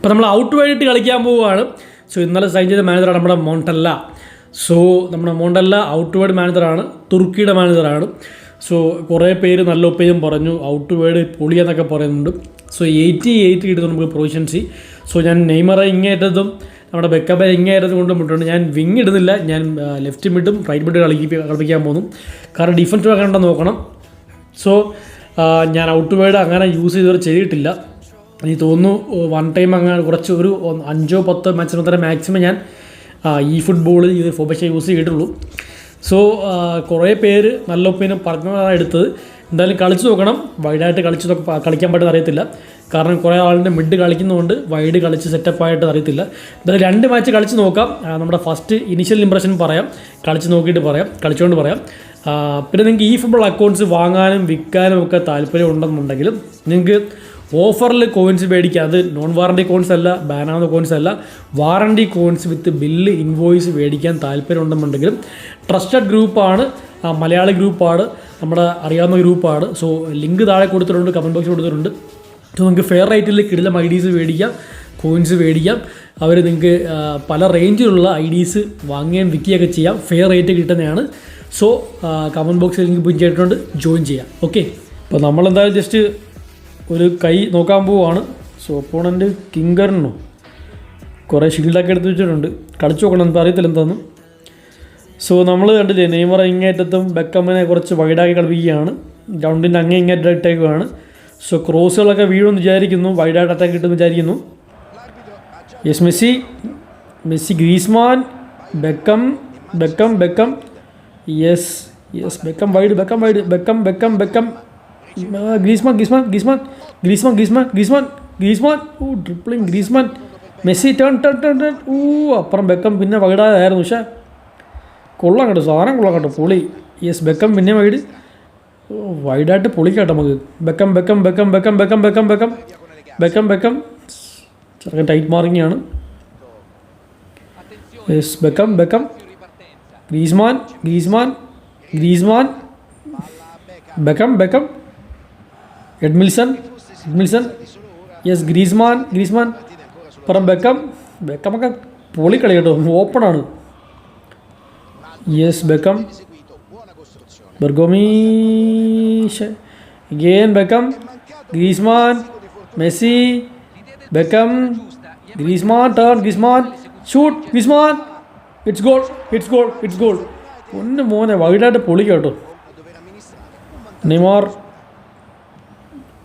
ഇപ്പോൾ നമ്മൾ ഔട്ട് വൈഡിട്ട് കളിക്കാൻ പോവുകയാണ്. സോ ഇന്നലെ സൈൻ ചെയ്ത മാനേജറാണ് നമ്മുടെ മോണ്ടല്ല. സോ നമ്മുടെ മോണ്ടല്ല ഔട്ട് വേർഡ് മാനേജറാണ് തുർക്കിയുടെ മാനേജറാണ് സോ കുറേ പേര് നല്ല ഒപ്പീനിയൻ പറഞ്ഞു ഔട്ട് വേർഡ് പൊളിയെന്നൊക്കെ പറയുന്നുണ്ട്. സോ എയ്റ്റി എയ്റ്റ് കിട്ടുന്നു നമുക്ക് പ്രൊവിഷൻസി സോ ഞാൻ നെയ്മറെ ഇങ്ങേറ്റതും നമ്മുടെ ബെക്കബെ ഇങ്ങേറ്റതും കൊണ്ട് മുട്ടുണ്ട് ഞാൻ വിങ് ഇടുന്നില്ല. ഞാൻ ലെഫ്റ്റ് മിഡും റൈറ്റ് മിഡും കളിക്ക് കളിപ്പിക്കാൻ പോകുന്നു. കാരണം ഡിഫൻസ് ഒക്കെ നോക്കണം. സോ ഞാൻ ഔട്ട് വേർഡ് അങ്ങനെ യൂസ് ചെയ്തവരെ ചെയ്തിട്ടില്ല. എനിക്ക് തോന്നുന്നു വൺ ടൈം അങ്ങനെ കുറച്ച് ഒരു അഞ്ചോ പത്തോ മാച്ചിന് തന്നെ മാക്സിമം ഞാൻ ഈ ഫുട്ബോളിൽ ഈ ഫോബക്ഷ യൂസ് ചെയ്തിട്ടുള്ളൂ. സോ കുറേ പേര് നല്ല ഒപ്പീനിയൻ പറഞ്ഞതാണ് എടുത്തത്. എന്തായാലും കളിച്ച് നോക്കണം. വൈഡായിട്ട് കളിച്ച് കളിക്കാൻ പറ്റുന്ന അറിയത്തില്ല. കാരണം കുറേ ആളുടെ മിഡ് കളിക്കുന്നതുകൊണ്ട് വൈഡ് കളിച്ച് സെറ്റപ്പായിട്ട് അറിയത്തില്ല. എന്തായാലും രണ്ട് മാച്ച് കളിച്ച് നോക്കാം. നമ്മുടെ ഫസ്റ്റ് ഇനിഷ്യൽ ഇംപ്രഷൻ പറയാം. കളിച്ച് നോക്കിയിട്ട് പറയാം. കളിച്ചുകൊണ്ട് പറയാം. പിന്നെ നിങ്ങൾക്ക് ഈ ഫുട്ബോൾ അക്കൗണ്ട്സ് വാങ്ങാനും വിൽക്കാനും ഒക്കെ താല്പര്യം ഉണ്ടെന്നുണ്ടെങ്കിലും നിങ്ങൾക്ക് ഓഫറിൽ കോയിൻസ് മേടിക്കുക അത് നോൺ വാറണ്ടി കോയിൻസ് അല്ല ബാനാവുന്ന കോയിൻസ് അല്ല. Warranty coins with bill invoice മേടിക്കാൻ താല്പര്യം ഉണ്ടെന്നുണ്ടെങ്കിലും ട്രസ്റ്റഡ് ഗ്രൂപ്പാണ് മലയാളി ഗ്രൂപ്പാണ് നമ്മുടെ അറിയാവുന്ന ഗ്രൂപ്പാണ് സോ ലിങ്ക് താഴെ കൊടുത്തിട്ടുണ്ട് കമന്റ് ബോക്സിൽ കൊടുത്തിട്ടുണ്ട്. സോ നിങ്ങൾക്ക് ഫെയർ റേറ്റിൽ കിടിലം ഐ ഡീസ് മേടിക്കാം കോയിൻസ് മേടിക്കാം. അവർ നിങ്ങൾക്ക് പല റേഞ്ചിലുള്ള ഐ ഡീസ് വാങ്ങുകയും വിൽക്കുകയൊക്കെ ചെയ്യാം. ഫെയർ റേറ്റ് കിട്ടുന്നതാണ്. സോ കമന്റ് ബോക്സിൽ ലിങ്ക് പിൻ ചെയ്തിട്ടുണ്ട് ജോയിൻ ചെയ്യാം. ഓക്കെ അപ്പോൾ നമ്മളെന്തായാലും ജസ്റ്റ് ഒരു കൈ നോക്കാൻ പോവുകയാണ് സോ ഒപ്പോണന്റ് കിങ്കറിനോ കുറേ ഷീൽഡൊക്കെ എടുത്ത് വെച്ചിട്ടുണ്ട്. കളിച്ചു നോക്കണം നമുക്ക് അറിയത്തില്ല എന്താന്ന്. സോ നമ്മൾ കണ്ടില്ലേ നെയ്മർ ഇങ്ങേറ്റത്തും ബെക്കമ്മനെ കുറച്ച് വൈഡാക്കി കളിപ്പിക്കുകയാണ്. ഗ്രൗണ്ടിന്റെ അങ്ങേ ഇങ്ങേറ്റം ഇട്ടേക്കുവാണ്. സോ ക്രോസുകളൊക്കെ വീഴുമെന്ന് വിചാരിക്കുന്നു. വൈഡായിട്ട് അറ്റാക്ക് കിട്ടുമെന്ന് വിചാരിക്കുന്നു. Yes Messi. Messi Griezmann Beckham Beckham Beckham. Yes yes Beckham wide Beckham wide Beckham Beckham Beckham. Griezmann Griezmann Griezmann. Griezmann Griezmann Griezmann Griezmann oh dribbling Griezmann Messi turn turn turn turn oh അപ്പുറം Beckham പിന്നെ വകിടാതായിരുന്നു. പക്ഷേ കൊള്ളാം കേട്ടോ. സാധനം കൊള്ളാം കേട്ടോ. പൊളി. Yes ബെക്കം പിന്നെ വൈഡ് വൈഡായിട്ട് പൊളിക്കാട്ടോ നമുക്ക്. ബെക്കം Beckham Beckham Beckham Beckham Beckham Beckham Beckham Beckham ചെറുക്കൻ tight മാറിങ്ങാണ് yes Beckham Beckham Griezmann Griezmann Griezmann Beckham Beckham Edmilson Edmilson yes Griezmann Griezmann പുറം ബെക്കം ബെക്കമൊക്കെ പൊളിക്കളി കളി കേട്ടോ. ഓപ്പണാണ് yes Beckham ബെർഗോമീഷ് again Beckham Griezmann Messi Beckham Griezmann turn Griezmann shoot Griezmann it's goal it's goal it's goal ഒന്ന് മോനെ വൈഡായിട്ട് പൊളി കേട്ടോ. Neymar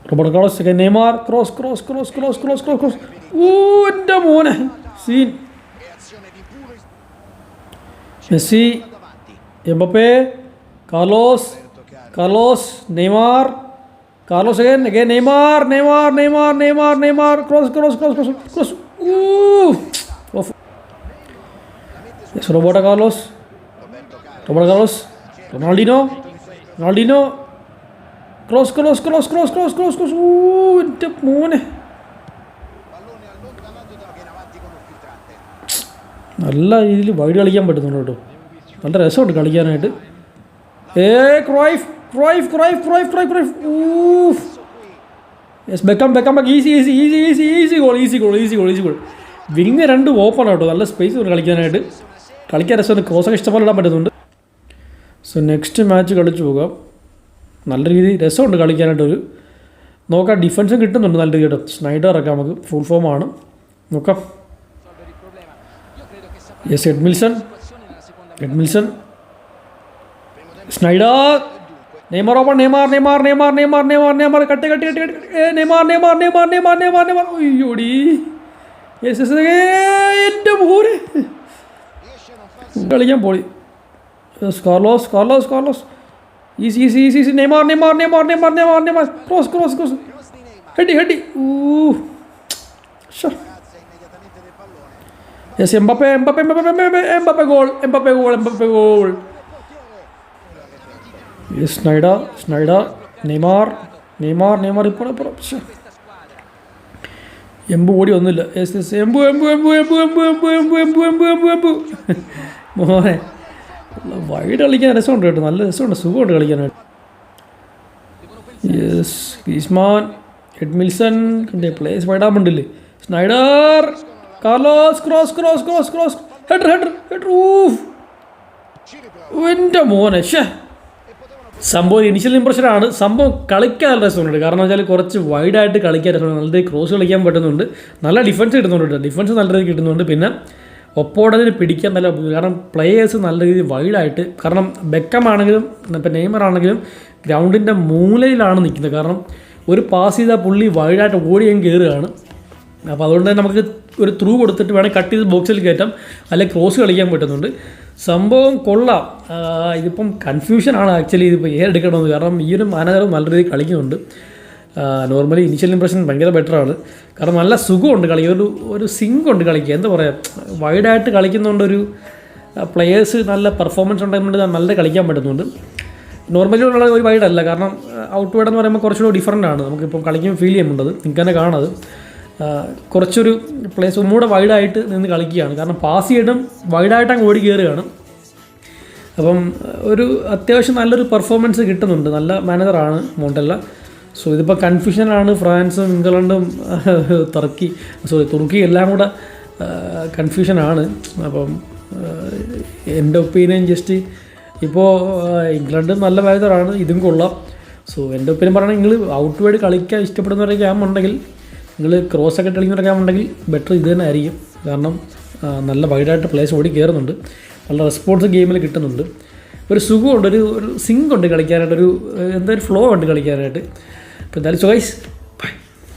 Robert Carlos second Neymar cross cross cross cross cross cross cross oh എന്റെ മോനെ scene Messi Mbappe Carlos Carlos Neymar Carlos again again Neymar Neymar Neymar Neymar Neymar cross cross cross cross cross off yes Roberto Carlos Roberto Carlos Ronaldinho Ronaldinho cross cross cross cross cross cross cross oh എന്റെ മോനെ നല്ല രീതിയിൽ wide കളിക്കാൻ പറ്റുന്നുണ്ട് കേട്ടോ. നല്ല രസമുണ്ട് കളിക്കാനായിട്ട്. ഏ Cruyff Cruyff Cruyff Cruyff Cruyff Cruyff ഊഫ് yes Beckham Beckham ബെക്ക് easy easy easy easy easy goal easy goal easy goal easy goal wing രണ്ട് ഓപ്പൺ കേട്ടോ. നല്ല സ്പേസ് ഉണ്ട് കളിക്കാനായിട്ട്. കളിക്കാൻ രസമുണ്ട്. ക്രോസൊക്കെ ഇഷ്ടംപോലെ ഇടാൻ പറ്റുന്നുണ്ട്. സോ നെക്സ്റ്റ് മാച്ച് കളിച്ചു പോകാം. നല്ല രീതിയിൽ രസമുണ്ട് കളിക്കാനായിട്ടൊരു നോക്കാം ഡിഫൻസും കിട്ടുന്നുണ്ട് നല്ല രീതിയിൽ ഒക്കെ നമുക്ക്. ഫുൾ ഫോമാണ് നോക്കാം. Yes Edmilson Edmilson Sneijder Neymar open Neymar Neymar Neymar Neymar Neymar Neymar cut cut cut cut Neymar Neymar Neymar Neymar Neymar Neymar അയ്യോടി yes yes എന്റെ മോനെ. കളിക്കാൻ സ്കോർലോസ് Carlos Carlos Carlos easy easy easy easy Neymar Neymar Neymar Neymar Neymar Neymar cross cross cross heady heady yes Mbappe Mbappe Mbappe Mbappe goal Mbappe goal Mbappe goal Sneijder Sneijder Neymar Neymar Neymar ഇപ്പോൾ എംബു ഓടി ഒന്നുമില്ല yes yes എംബു എംബു എംബു എംബു എംബു എംബു എംബു എംബു എംബു എംബു എംബു മോനെ wide കളിക്കാൻ രസമുണ്ട് കേട്ടോ. നല്ല രസമുണ്ട്. സുഖമുണ്ട് കളിക്കാനായിട്ട്. യെസ് ഗ്രീസ്മാൻ എഡ്മിൽസൺ കണ്ടേ place വൈഡാമുണ്ടല്ലേ Sneijder Carlos cross cross cross cross header header header ഊഫ് എന്റെ മോനെ ഷേ സംഭവം ഇനിഷ്യൽ ഇമ്പ്രഷനാണ് സംഭവം കളിക്കാൻ നല്ല രസമുണ്ട്. കാരണം വെച്ചാൽ കുറച്ച് വൈഡായിട്ട് കളിക്കാൻ രസമുണ്ട്. നല്ല ക്രോസ് കളിക്കാൻ പറ്റുന്നുണ്ട്. നല്ല ഡിഫൻസ് കിട്ടുന്നുണ്ട് ഡിഫൻസ് നല്ല രീതിയിൽ കിട്ടുന്നുണ്ട്. പിന്നെ ഒപ്പോടതിന് പിടിക്കാൻ നല്ല കാരണം പ്ലേയേഴ്സ് നല്ല രീതിയിൽ വൈഡായിട്ട് കാരണം ബെക്കമാണെങ്കിലും ഇപ്പം നെയ്മറാണെങ്കിലും ഗ്രൗണ്ടിന്റെ മൂലയിലാണ് നിൽക്കുന്നത്. കാരണം ഒരു പാസ് ചെയ്താൽ പുള്ളി വൈഡായിട്ട് ഓടി അങ്ങ് കയറുകയാണ് അപ്പോൾ അതുകൊണ്ട് തന്നെ നമുക്ക് ഒരു ത്രൂ കൊടുത്തിട്ട് വേണേൽ കട്ട് ചെയ്ത് ബോക്സിൽ കയറ്റാം. അല്ലെങ്കിൽ ക്രോസ് കളിക്കാൻ പറ്റുന്നുണ്ട്. സംഭവം കൊള്ളാം. ഇതിപ്പം കൺഫ്യൂഷനാണ് ആക്ച്വലി ഇതിപ്പോൾ ഏറെടുക്കണമെന്ന് കാരണം ഈ ഒരു മാനേജർ നല്ല രീതിയിൽ കളിക്കുന്നുണ്ട്. നോർമലി ഇനിഷ്യൽ ഇംപ്രഷൻ ഭയങ്കര ബെറ്ററാണ് കാരണം നല്ല സുഖമുണ്ട് കളി ഒരു ഒരു സിങ്ക് ഉണ്ട് കളിക്കുക എന്താ പറയുക വൈഡായിട്ട് കളിക്കുന്നതുകൊണ്ടൊരു പ്ലെയേഴ്സ് നല്ല പെർഫോമൻസ് ഉണ്ടായതുകൊണ്ട് നല്ല കളിക്കാൻ പറ്റുന്നുണ്ട്. നോർമലി ഉള്ള ഒരു വൈഡല്ല കാരണം ഔട്ട് വൈഡ് എന്ന് പറയുമ്പോൾ കുറച്ചുകൂടി ഡിഫറന്റ് ആണ്. നമുക്കിപ്പം കളിക്കുമ്പോൾ ഫീൽ ചെയ്യുന്നുണ്ടത് നിങ്ങൾക്ക് തന്നെ കാണാത് കുറച്ചൊരു പ്ലേസ് ഒന്നുകൂടെ വൈഡായിട്ട് നിന്ന് കളിക്കുകയാണ്. കാരണം പാസ് ചെയ്യണം വൈഡായിട്ട് അങ്ങ് ഓടി കയറുകയാണ് അപ്പം ഒരു അത്യാവശ്യം നല്ലൊരു പെർഫോമൻസ് കിട്ടുന്നുണ്ട്. നല്ല മാനേജറാണ് മോണ്ടല്ല. സോ ഇതിപ്പോൾ കൺഫ്യൂഷനാണ് ഫ്രാൻസും ഇംഗ്ലണ്ടും ടർക്കി സോറി തുർക്കി എല്ലാം കൂടെ കൺഫ്യൂഷനാണ് അപ്പം എന്റെ ഒപ്പീനിയൻ ജസ്റ്റ് ഇപ്പോൾ ഇംഗ്ലണ്ട് നല്ല മാനേജറാണ് ഇതും കൊള്ളാം. സോ എന്റെ ഒപ്പീനിയൻ പറയുകയാണെങ്കിൽ നിങ്ങൾ ഔട്ട് വൈഡ് കളിക്കാൻ ഇഷ്ടപ്പെടുന്നവരെ ക്യാമ്പ് ഉണ്ടെങ്കിൽ നിങ്ങൾ ക്രോസ് ഒക്കെ കളിക്കുന്ന ക്യാമ്പ് ഉണ്ടെങ്കിൽ ബെറ്റർ ഇത് തന്നെ ആയിരിക്കും. കാരണം നല്ല വൈഡായിട്ട് പ്ലേസ് ഓടി കയറുന്നുണ്ട് നല്ല റെസ്പോൺസ് ഗെയിമിൽ കിട്ടുന്നുണ്ട്. ഒരു സുഖമുണ്ട്. ഒരു ഒരു സിങ്ക് ഉണ്ട് കളിക്കാനായിട്ട്. ഒരു എന്താ ഒരു ഫ്ലോ ഉണ്ട് കളിക്കാനായിട്ട്. അപ്പോൾ എന്തായാലും ചോയ്സ്